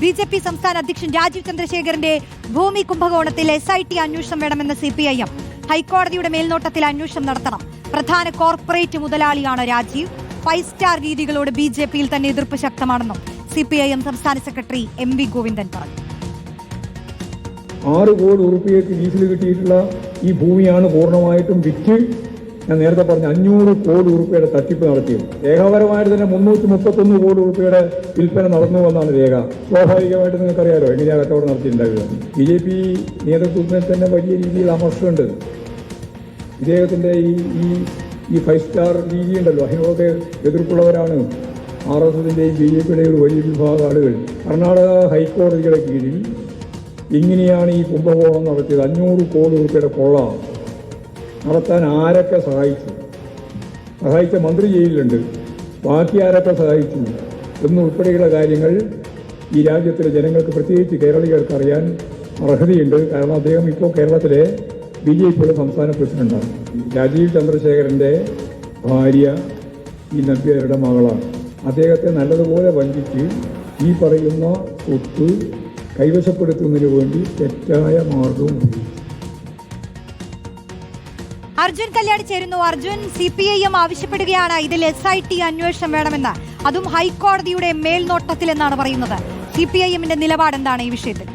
B J P സംസ്ഥാന അധ്യക്ഷൻ രാജീവ് ചന്ദ്രശേഖരന്റെ ഭൂമി കുംഭകോണത്തിൽ എസ് ഐ ടി അന്വേഷണം വേണമെന്ന സി പി ഐ എം ഹൈക്കോടതിയുടെ മേൽനോട്ടത്തിൽ അന്വേഷണം നടത്തണം. പ്രധാന കോർപ്പറേറ്റ് മുതലാളിയാണ് രാജീവ്. ഫൈവ് സ്റ്റാർ രീതികളോട് ബി ജെ പിയിൽ തന്നെ എതിർപ്പ് ശക്തമാണെന്നും സി പി ഐ എം സംസ്ഥാന സെക്രട്ടറി എം വി ഗോവിന്ദൻ പറഞ്ഞു. ആറ് കോടി ഉറുപ്പികയ്ക്ക് ലീസിൽ കിട്ടിയിട്ടുള്ള ഈ ഭൂമിയാണ് പൂർണമായിട്ടും വിറ്റ് ഞാൻ നേരത്തെ പറഞ്ഞ അഞ്ഞൂറ് കോടി രൂപയുടെ തട്ടിപ്പ് നടത്തിയത്. രേഖാപരമായിട്ട് തന്നെ മുന്നൂറ്റി മുപ്പത്തൊന്ന് കോടി രൂപയുടെ വിൽപ്പന നടന്നു എന്നാണ് രേഖ. സ്വാഭാവികമായിട്ട് നിങ്ങൾക്കറിയാലോ എങ്ങനെയാണ് കച്ചവടം നടത്തിയിട്ടുണ്ടാവുക. ബി ജെ പി നേതൃത്വത്തിൽ തന്നെ വലിയ രീതിയിൽ അമർഷമുണ്ട് ഇദ്ദേഹത്തിന്റെ ഈ ഈ ഈ ഫൈവ് സ്റ്റാർ രീതി ഉണ്ടല്ലോ അതിനോടൊക്കെ എതിർപ്പുള്ളവരാണ്. ആർ എസ് എസിന്റെയും ബി ജെ പിയുടെയും ഒരു വലിയ വിഭാഗം ആളുകൾ. കർണാടക ഹൈക്കോടതിയുടെ കീഴിൽ ഇങ്ങനെയാണ് ഈ കുംഭകോണം നടത്തിയത്. അഞ്ഞൂറ് കോടി രൂപയുടെ കൊള്ള. നടത്താൻ ആരൊക്കെ സഹായിച്ചു? സഹായിച്ച മന്ത്രി ജയിലിലുണ്ട്. ബാക്കി ആരൊക്കെ സഹായിച്ചു? എന്നുൾപ്പെടെയുള്ള കാര്യങ്ങൾ ഈ രാജ്യത്തിലെ ജനങ്ങൾക്ക് പ്രത്യേകിച്ച് കേരളീയർക്ക് അറിയാൻ അർഹതയുണ്ട്. കാരണം അദ്ദേഹം ഇപ്പോൾ കേരളത്തിലെ ബി ജെ പിയുടെ സംസ്ഥാന പ്രസിഡന്റാണ്. രാജീവ് ചന്ദ്രശേഖരന്റെ ഭാര്യ ഈ നമ്പ്യാരുടെ മകളാണ്. അദ്ദേഹത്തെ നല്ലതുപോലെ വഞ്ചിച്ച് ഈ പറയുന്ന സ്വത്ത് കൈവശപ്പെടുത്തുന്നതിന് വേണ്ടി തെറ്റായ മാർഗവും ഉപയോഗിച്ചു. അർജുൻ കല്യാട് ചേരുന്നു. Arjun C P I M ആവശ്യപ്പെടുകയാണ്. ഇതിൽ എസ് ഐ ടി അന്വേഷണം വേണമെന്ന്. അതും ഹൈക്കോടതിയുടെ മേൽനോട്ടത്തിൽ എന്നാണ് പറയുന്നത്. സി പി ഐ എമ്മിന്റെ നിലപാട് എന്താണ് ഈ വിഷയത്തിൽ?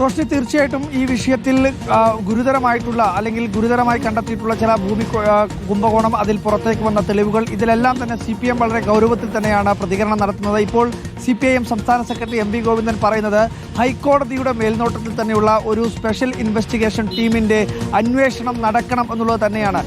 റോഷ്നി തീർച്ചയായിട്ടും ഈ വിഷയത്തിൽ ഗുരുതരമായിട്ടുള്ള അല്ലെങ്കിൽ ഗുരുതരമായി കണ്ടെത്തിയിട്ടുള്ള ചില ഭൂമി കുംഭകോണം അതിൽ പുറത്തേക്ക് വന്ന തെളിവുകൾ ഇതിലെല്ലാം തന്നെ സി പി എം വളരെ ഗൗരവത്തിൽ തന്നെയാണ് പ്രതികരണം നടത്തുന്നത്. ഇപ്പോൾ സി പി ഐ എം സംസ്ഥാന സെക്രട്ടറി എം വി ഗോവിന്ദൻ പറയുന്നത് ഹൈക്കോടതിയുടെ മേൽനോട്ടത്തിൽ തന്നെയുള്ള ഒരു സ്പെഷ്യൽ ഇൻവെസ്റ്റിഗേഷൻ ടീമിന്റെ അന്വേഷണം നടക്കണം എന്നുള്ളത് തന്നെയാണ്.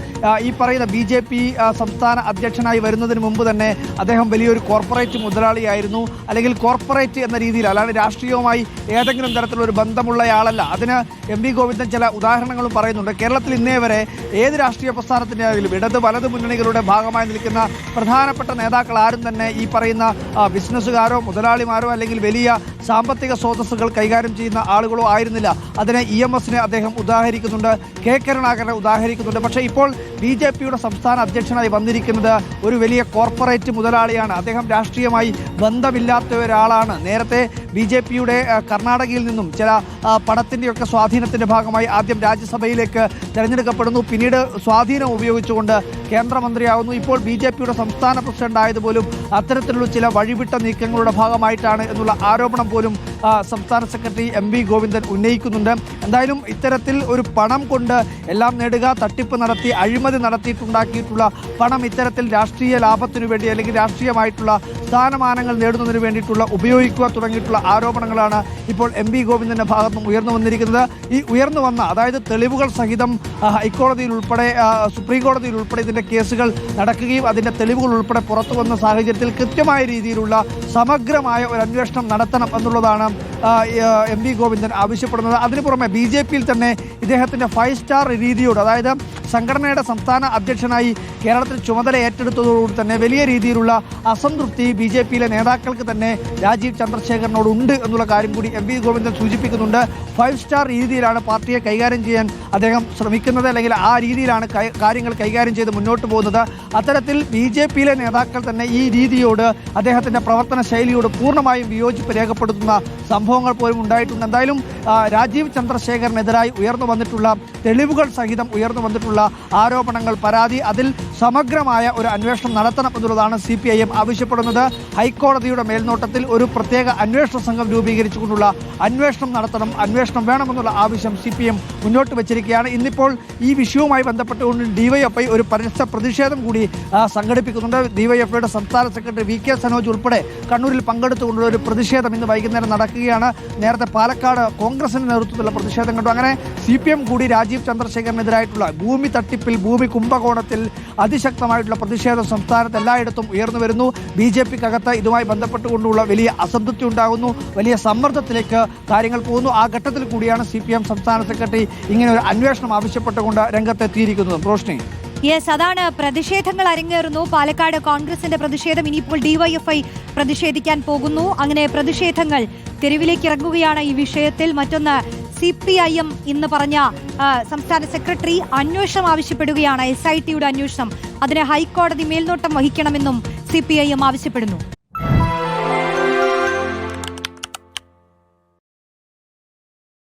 ഈ പറയുന്ന ബി ജെ പി സംസ്ഥാന അധ്യക്ഷനായി വരുന്നതിന് മുമ്പ് തന്നെ അദ്ദേഹം വലിയൊരു കോർപ്പറേറ്റ് മുതലാളിയായിരുന്നു. അല്ലെങ്കിൽ കോർപ്പറേറ്റ് എന്ന രീതിയിൽ അല്ലാണ്ട് രാഷ്ട്രീയവുമായി ഏതെങ്കിലും തരത്തിലൊരു ബന്ധമുള്ളയാളല്ല. അതിന് എം വി ഗോവിന്ദൻ ചില ഉദാഹരണങ്ങളും പറയുന്നുണ്ട്. കേരളത്തിൽ ഇന്നേ വരെ ഏത് രാഷ്ട്രീയ പ്രസ്ഥാനത്തിന്റെ ആണെങ്കിലും ഇടത് വലത് മുന്നണികളുടെ ഭാഗമായി നിൽക്കുന്ന പ്രധാനപ്പെട്ട നേതാക്കൾ ആരും തന്നെ ഈ പറയുന്ന ബിസിനസ്സുകാരോ മുതലാളിമാരോ അല്ലെങ്കിൽ വലിയ സാമ്പത്തിക സ്രോതസ്സുകൾ കൈകാര്യം ചെയ്യുന്ന ആളുകളോ ആയിരുന്നില്ല. അതിനെ ഇ എം എസിനെ അദ്ദേഹം ഉദാഹരിക്കുന്നുണ്ട്. കെ കരുണാകരനെ ഉദാഹരിക്കുന്നുണ്ട്. പക്ഷേ ഇപ്പോൾ ബി ജെ പിയുടെ സംസ്ഥാന അധ്യക്ഷനായി വന്നിരിക്കുന്നത് ഒരു വലിയ കോർപ്പറേറ്റ് മുതലാളിയാണ്. അദ്ദേഹം രാഷ്ട്രീയമായി ബന്ധമില്ലാത്ത ഒരാളാണ്. നേരത്തെ ബി ജെ പിയുടെ കർണാടകയിൽ നിന്നും ചില പണത്തിന്റെയൊക്കെ സ്വാധീനത്തിന്റെ ഭാഗമായി ആദ്യം രാജ്യസഭയിലേക്ക് തിരഞ്ഞെടുക്കപ്പെടുന്നു. പിന്നീട് സ്വാധീനം ഉപയോഗിച്ചുകൊണ്ട് കേന്ദ്രമന്ത്രിയാവുന്നു. ഇപ്പോൾ ബി ജെ പിയുടെ സംസ്ഥാന പ്രസിഡന്റ് ആയതുപോലും അത്തരത്തിലുള്ള ചില വഴിവിട്ട നീക്കങ്ങളുടെ ഭാഗമായിട്ടാണ് എന്നുള്ള ആരോപണം പോലും സംസ്ഥാന സെക്രട്ടറി എം വി ഗോവിന്ദൻ ഉന്നയിക്കുന്നുണ്ട്. എന്തായാലും ഇത്തരത്തിൽ ഒരു പണം കൊണ്ട് എല്ലാം നേടുക തട്ടിപ്പ് നടത്തി അഴിമതി നടത്തിയിട്ടുണ്ടാക്കിയിട്ടുള്ള പണം ഇത്തരത്തിൽ രാഷ്ട്രീയ ലാഭത്തിനു വേണ്ടി അല്ലെങ്കിൽ രാഷ്ട്രീയമായിട്ടുള്ള സ്ഥാനമാനങ്ങൾ നേടുന്നതിന് വേണ്ടിയിട്ടുള്ള ഉപയോഗിക്കുക തുടങ്ങിയിട്ടുള്ള ആരോപണങ്ങളാണ് ഇപ്പോൾ എം വി ഗോവിന്ദന്റെ ഭാഗത്തും ഉയർന്നു വന്നിരിക്കുന്നത്. ഈ ഉയർന്നു വന്ന അതായത് തെളിവുകൾ സഹിതം ഹൈക്കോടതിയിൽ ഉൾപ്പെടെ സുപ്രീം കോടതിയിൽ ഉൾപ്പെടെ ഇതിന്റെ കേസുകൾ നടക്കുകയും അതിന്റെ തെളിവുകൾ ഉൾപ്പെടെ പുറത്തു വന്ന സാഹചര്യത്തിൽ കൃത്യമായ രീതിയിലുള്ള സമഗ്രമായ ഒരു അന്വേഷണം നടത്തണം എന്നുള്ളതാണ് എം വി ഗോവിന്ദൻ ആവശ്യപ്പെടുന്നത്. അതിനു പുറമെ ബി ജെ പിയിൽ തന്നെ ഇദ്ദേഹത്തിന്റെ ഫൈവ് സ്റ്റാർ രീതിയോട് അതായത് സംഘടനയുടെ സംസ്ഥാന അധ്യക്ഷനായി കേരളത്തിൽ ചുമതല ഏറ്റെടുത്തതോടുകൂടി തന്നെ വലിയ രീതിയിലുള്ള അസംതൃപ്തി ബി ജെ പിയിലെ നേതാക്കൾക്ക് തന്നെ രാജീവ് ചന്ദ്രശേഖരനോട് ഉണ്ട് എന്നുള്ള കാര്യം കൂടി എം വി ഗോവിന്ദൻ സൂചിപ്പിക്കുന്നുണ്ട്. ഫൈവ് സ്റ്റാർ രീതിയിലാണ് പാർട്ടിയെ കൈകാര്യം ചെയ്യാൻ അദ്ദേഹം ശ്രമിക്കുന്നത് അല്ലെങ്കിൽ ആ രീതിയിലാണ് കാര്യങ്ങൾ കൈകാര്യം ചെയ്ത് മുന്നോട്ട് പോകുന്നത്. അത്തരത്തിൽ ബി ജെ പിയിലെ നേതാക്കൾ തന്നെ ഈ രീതിയോട് അദ്ദേഹത്തിന്റെ പ്രവർത്തന ശൈലിയോട് പൂർണമായും വിയോജിപ്പ് രേഖപ്പെടുത്തുന്ന സംഭവങ്ങൾ പോലും ഉണ്ടായിട്ടുണ്ട്. എന്തായാലും രാജീവ് ചന്ദ്രശേഖരനെതിരായി ഉയർന്നു വന്നിട്ടുള്ള തെളിവുകൾ സഹിതം ഉയർന്നു വന്നിട്ടുള്ള ആരോപണങ്ങൾ പരാതി അതിൽ സമഗ്രമായ ഒരു അന്വേഷണം നടത്തണം എന്നുള്ളതാണ് സി പി ഐ എം ആവശ്യപ്പെടുന്നത്. ഹൈക്കോടതിയുടെ മേൽനോട്ടത്തിൽ ഒരു പ്രത്യേക അന്വേഷണ സംഘം രൂപീകരിച്ചുകൊണ്ടുള്ള അന്വേഷണം നടത്തണം അന്വേഷണം വേണമെന്നുള്ള ആവശ്യം സി പി എം മുന്നോട്ട് വച്ചിരിക്കുകയാണ്. ഇന്നിപ്പോൾ ഈ വിഷയവുമായി ബന്ധപ്പെട്ടുകൊണ്ട് ഡിവൈഎഫ്ഐ ഒരു പരസ്യ പ്രതിഷേധം കൂടി സംഘടിപ്പിക്കുന്നുണ്ട്. ഡിവൈഎഫ്ഐയുടെ സംസ്ഥാന സെക്രട്ടറി വി കെ സനോജ് ഉൾപ്പെടെ കണ്ണൂരിൽ പങ്കെടുത്തുകൊണ്ടുള്ള ഒരു പ്രതിഷേധം ഇന്ന് വൈകുന്നേരം നടക്കുകയാണ്. നേരത്തെ പാലക്കാട് കോൺഗ്രസിന്റെ നേതൃത്വത്തിലുള്ള പ്രതിഷേധം കണ്ടു. അങ്ങനെ സി കൂടി രാജീവ് ചന്ദ്രശേഖരനെതിരായിട്ടുള്ള ഭൂമി തട്ടിപ്പിൽ ഭൂമി കുംഭകോണത്തിൽ അതിശക്തമായിട്ടുള്ള പ്രതിഷേധം സംസ്ഥാനത്ത് എല്ലായിടത്തും ഉയർന്നു വരുന്നു. ബി ജെ പിക്കകത്ത് ഇതുമായി ബന്ധപ്പെട്ടുകൊണ്ടുള്ള വലിയ അസംതൃപ്തി ഉണ്ടാകുന്നു. വലിയ സമ്മർദ്ദത്തിലേക്ക് കാര്യങ്ങൾ പോകുന്നു. ആ ഘട്ടത്തിൽ കൂടിയാണ് സി പി എം സംസ്ഥാന സെക്രട്ടറി ഇങ്ങനെ ഒരു അന്വേഷണം ആവശ്യപ്പെട്ടുകൊണ്ട് രംഗത്തെത്തിയിരിക്കുന്നത്. റോഷ്നി. യെസ് അതാണ്. പ്രതിഷേധങ്ങൾ അരങ്ങേറുന്നു. പാലക്കാട് കോൺഗ്രസിന്റെ പ്രതിഷേധം ഇനിയിപ്പോൾ ഡിവൈഎഫ്ഐ പ്രതിഷേധിക്കാൻ പോകുന്നു. അങ്ങനെ പ്രതിഷേധങ്ങൾ തെരുവിലേക്ക് ഇറങ്ങുകയാണ് ഈ വിഷയത്തിൽ. മറ്റൊന്ന് സി പി ഐ എം ഇന്ന് പറഞ്ഞ സംസ്ഥാന സെക്രട്ടറി അന്വേഷണം ആവശ്യപ്പെടുകയാണ്. എസ് ഐ ടിയുടെ അന്വേഷണം. അതിന് ഹൈക്കോടതി മേൽനോട്ടം വഹിക്കണമെന്നും സി പി ഐ എം ആവശ്യപ്പെടുന്നു.